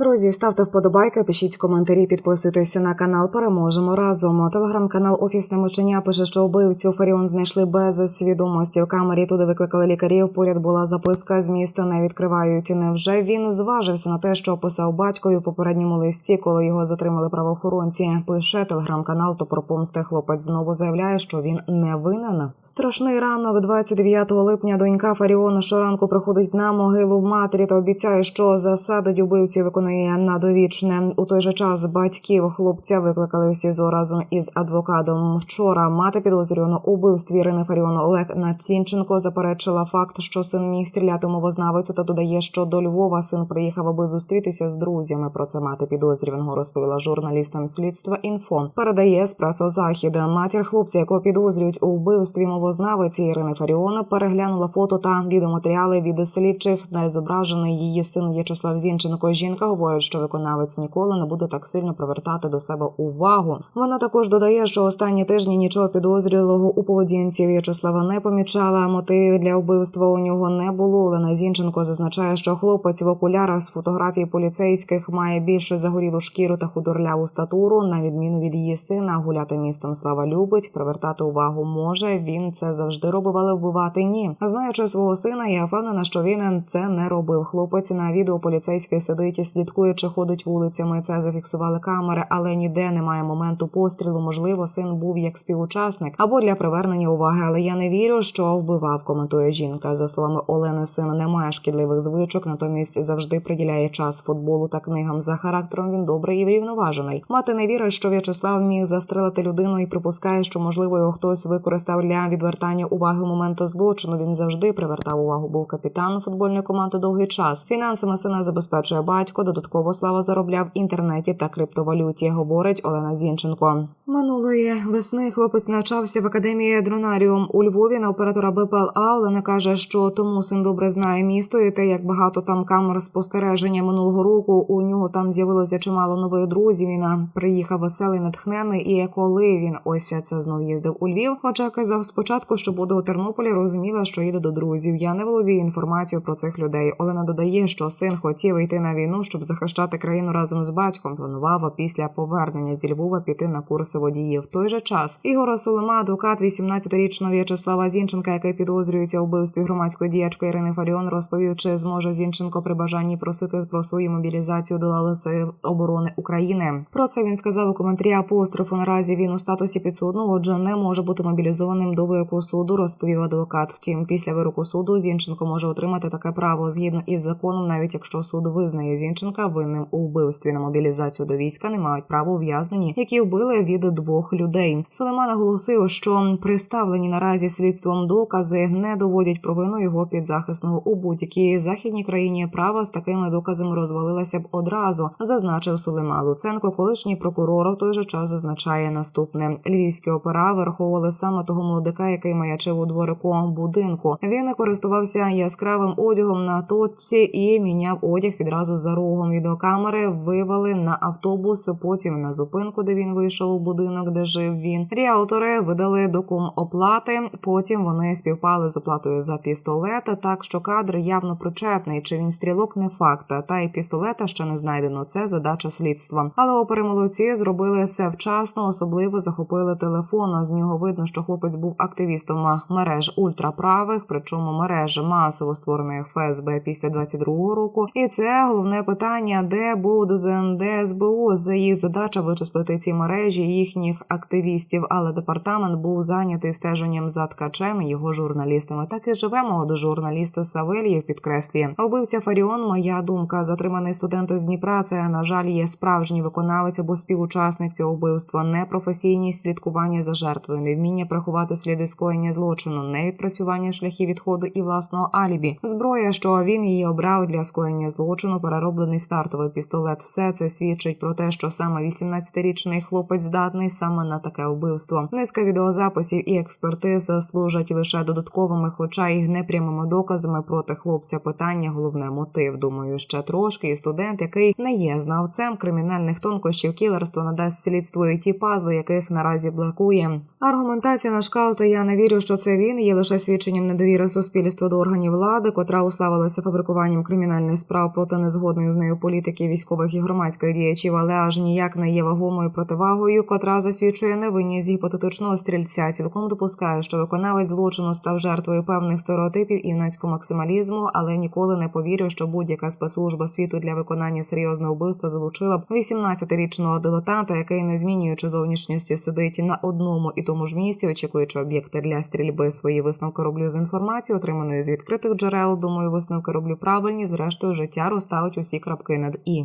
Друзі, ставте вподобайки, пишіть коментарі, підписуйтеся на канал. Переможемо разом. Телеграм-канал Офісне мишеня пише, що вбивцю Фаріон знайшли без свідомості. В камері туди викликали лікарів. Поряд була записка з міста. Не відкривають. Невже він зважився на те, що описав батькові в попередньому листі, коли його затримали правоохоронці? Пише телеграм-канал. То про помсти хлопець знову заявляє, що він не винен. Страшний ранок, 29 липня. Донька Фаріона щоранку приходить на могилу матері та обіцяє, що засадить убивцю. і Виконує на довічне. У той же час батьків хлопця викликали в СІЗО разом із адвокатом. Вчора мати підозрюваного у вбивстві Ірини Фаріон Олег Націнченко заперечила факт, що син міг стріляти мовознавицю та додає, що до Львова син приїхав, аби зустрітися з друзями. Про це мати підозрюваного розповіла журналістам слідства. Інфо передає еспресо захід. Матір хлопця, якого підозрюють у вбивстві мовознавиці Ірини Фаріон, переглянула фото та відеоматеріали від слідчих, де зображений її син В'ячеслав Зінченко. Жінка говорить, що виконавець ніколи не буде так сильно привертати до себе увагу. Вона також додає, що останні тижні нічого підозрілого у поведінці В'ячеслава не помічала. Мотивів для вбивства у нього не було. Олена Зінченко зазначає, що хлопець в окулярах з фотографій поліцейських має більше загорілу шкіру та худорляву статуру. На відміну від її сина, гуляти містом слава любить, привертати увагу може. Він це завжди робив, але вбивати ні. Знаючи свого сина, я впевнена, що він це не робив. Хлопець на відео поліцейський сидить і слідкує, чи ходить вулицями. Це зафіксували камери, але ніде немає моменту пострілу. Можливо, син був як співучасник або для привернення уваги. Але я не вірю, що вбивав. Коментує жінка. За словами Олени, син не має шкідливих звичок, натомість завжди приділяє час футболу та книгам. За характером він добрий і врівноважений. Мати не вірить, що В'ячеслав міг застрелити людину і припускає, що можливо його хтось використав для відвертання уваги моменту злочину. Він завжди привертав увагу. Був капітаном футбольної команди довгий час. Фінансами сина забезпечує батько. Додатково слава заробляв в інтернеті та криптовалюті. Говорить Олена Зінченко. Минулої весни хлопець навчався в академії Дронаріум у Львові на оператора БПЛА. Олена каже, що тому син добре знає місто і те, як багато там камер спостереження минулого року. У нього там з'явилося чимало нових друзів. Він приїхав веселий, натхнений. І коли він ось це знов їздив у Львів, хоча казав спочатку, що буде у Тернополі, розуміла, що їде до друзів. Я не володію інформацією про цих людей. Олена додає, що син хотів йти на війну, щоб захищати країну разом з батьком. Планував після повернення зі Львова піти на курси водіїв. В той же час Ігор Солима, адвокат 18-річного В'ячеслава Зінченка, який підозрюється у вбивстві громадської діячки Ірини Фаріон, розповів, чи зможе Зінченко при бажанні просити про свою мобілізацію до лави сил оборони України. Про це він сказав у коментарі апострофу. Наразі він у статусі підсудного, отже, не може бути мобілізованим до вироку суду, розповів адвокат. Втім, після вироку суду Зінченко може отримати таке право згідно із законом, навіть якщо суд визнає Зінченка винним у вбивстві на мобілізацію до війська, не мають права ув'язнені, які вбили від двох людей. Сулейман наголосив, що представлені наразі слідством докази не доводять провину його підзахисного у будь-якій західній країні. Права з такими доказами розвалилася б одразу, зазначив Сулейман Луценко. Колишній прокурор в той же час зазначає наступне: львівські опера враховували саме того молодика, який маячив у дворику будинку. Він користувався яскравим одягом на точці і міняв одяг відразу за рогом. Відеокамери вивели на автобус. Потім на зупинку, де він вийшов у будинок, де жив він. Ріалтори видали докум оплати. Потім вони співпали з оплатою за пістолета. Так що кадр явно причетний. Чи він стрілок не факт. Та й пістолета ще не знайдено. Це задача слідства. Але опери молодці зробили це вчасно, особливо захопили телефон. З нього видно, що хлопець був активістом мереж ультраправих, причому мереж масово створених ФСБ після 22-го року. І це головне питання, де був ДЗНД СБУ. За їх задача вичислити ці мережі їхніх активістів. Але департамент був зайнятий стеженням за ткачем і його журналістами. Так і живе молодий журналіст Савельєв підкреслює. Убивця Фаріон. Моя думка, затриманий студент з Дніпра. Це на жаль є справжній виконавець або співучасник цього вбивства. Непрофесійність слідкування за жертвою, невміння приховати сліди скоєння злочину, невідпрацювання шляхів відходу і власного алібі. Зброя, що він її обрав для скоєння злочину, перероблений стартовий пістолет. Все це свідчить про те, що саме 18-річний хлопець здатний саме на таке вбивство. Низка відеозаписів і експертиз служать лише додатковими, хоча й непрямими доказами проти хлопця. Питання головне мотив. Думаю, ще трошки. І студент, який не є знавцем кримінальних тонкощів кілерства, надасть слідству і ті пазли, яких наразі блокує. Аргументація на шкалти я не вірю, що це він є лише свідченням недовіри суспільства до органів влади, котра уславилася фабрикуванням кримінальних справ проти незгодних з нею політики, військових і громадських діячів, але аж ніяк не є вагомою противагою, котра засвідчує невинність гіпотетичного стрільця. Цілком допускаю, що виконавець злочину став жертвою певних стереотипів і нацького максималізму, але ніколи не повірю, що будь-яка спецслужба світу для виконання серйозного вбивства залучила б 18-річного дилетанта, який, не змінюючи зовнішньості, сидить на одному і тому ж місці, очікуючи об'єкти для стрільби. Свої висновки роблю з інформації, отриманої з відкритих джерел. Думаю, висновки роблю правильні. Зрештою, життя розставить усі крапки над і.